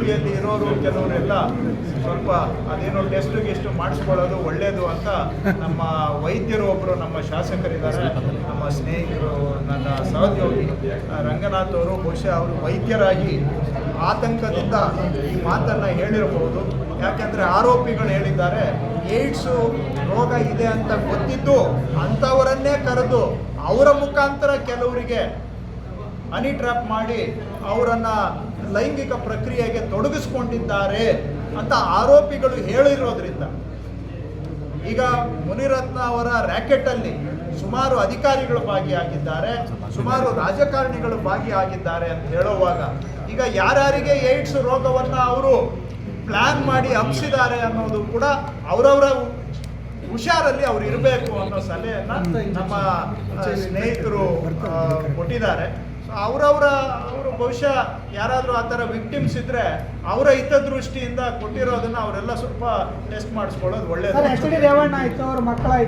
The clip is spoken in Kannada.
ಪಿಯಲ್ಲಿ ಇರೋರು ಕೆಲವರೆಲ್ಲ ಸ್ವಲ್ಪ ಅದೇನೋ ಟೆಸ್ಟ್ ಗಿಸ್ಟ್ ಮಾಡಿಸ್ಕೊಳ್ಳೋದು ಒಳ್ಳೆಯದು ಅಂತ ನಮ್ಮ ವೈದ್ಯರು ಒಬ್ಬರು ನಮ್ಮ ಶಾಸಕರಿದ್ದಾರೆ. ನಮ್ಮ ಸ್ನೇಹಿತರು ನನ್ನ ಸಹೋದ್ಯೋಗಿ ರಂಗನಾಥ್ ಅವರು, ಬಹುಶಃ ಅವರು ವೈದ್ಯರಾಗಿ ಆತಂಕದಿಂದ ಈ ಮಾತನ್ನು ಹೇಳಿರಬಹುದು ಯಾಕೆಂದರೆ ಆರೋಪಿಗಳು ಹೇಳಿದ್ದಾರೆ, ಏಡ್ಸು ರೋಗ ಇದೆ ಅಂತ ಗೊತ್ತಿದ್ದು ಅಂಥವರನ್ನೇ ಕರೆದು ಅವರ ಮುಖಾಂತರ ಕೆಲವರಿಗೆ ಹನಿ ಟ್ರ್ಯಾಪ್ ಮಾಡಿ ಅವರನ್ನು ಲೈಂಗಿಕ ಪ್ರಕ್ರಿಯೆಗೆ ತೊಡಗಿಸ್ಕೊಂಡಿದ್ದಾರೆ ಅಂತ ಆರೋಪಿಗಳು ಹೇಳಿರೋದ್ರಿಂದ. ಈಗ ಮುನಿರತ್ನ ಅವರ ರ್ಯಾಕೆಟಲ್ಲಿ ಸುಮಾರು ಅಧಿಕಾರಿಗಳು ಭಾಗಿಯಾಗಿದ್ದಾರೆ, ಸುಮಾರು ರಾಜಕಾರಣಿಗಳು ಭಾಗಿಯಾಗಿದ್ದಾರೆ ಅಂತ ಹೇಳುವಾಗ, ಈಗ ಯಾರ್ಯಾರಿಗೆ ಏಡ್ಸ್ ರೋಗವನ್ನು ಅವರು ಪ್ಲಾನ್ ಮಾಡಿ ಹಂಸಿದ್ದಾರೆ ಅನ್ನೋದು ಕೂಡ ಅವರವರ ಹುಷಾರಲ್ಲಿ ಅವ್ರು ಇರಬೇಕು ಅನ್ನೋ ಸಲಹೆಯನ್ನ ನಮ್ಮ ಸ್ನೇಹಿತರು ಕೊಟ್ಟಿದ್ದಾರೆ. ಸೊ ಅವರವರ, ಅವರು ಬಹುಶಃ ಯಾರಾದರೂ ಆ ಥರ ವಿಕ್ಟಿಮ್ಸ್ ಇದ್ರೆ ಅವರ ಹಿತದೃಷ್ಟಿಯಿಂದ ಕೊಟ್ಟಿರೋದನ್ನ ಅವರೆಲ್ಲ ಸ್ವಲ್ಪ ಟೆಸ್ಟ್ ಮಾಡಿಸ್ಕೊಳ್ಳೋದು ಒಳ್ಳೆಯದು ಮಕ್ಕಳ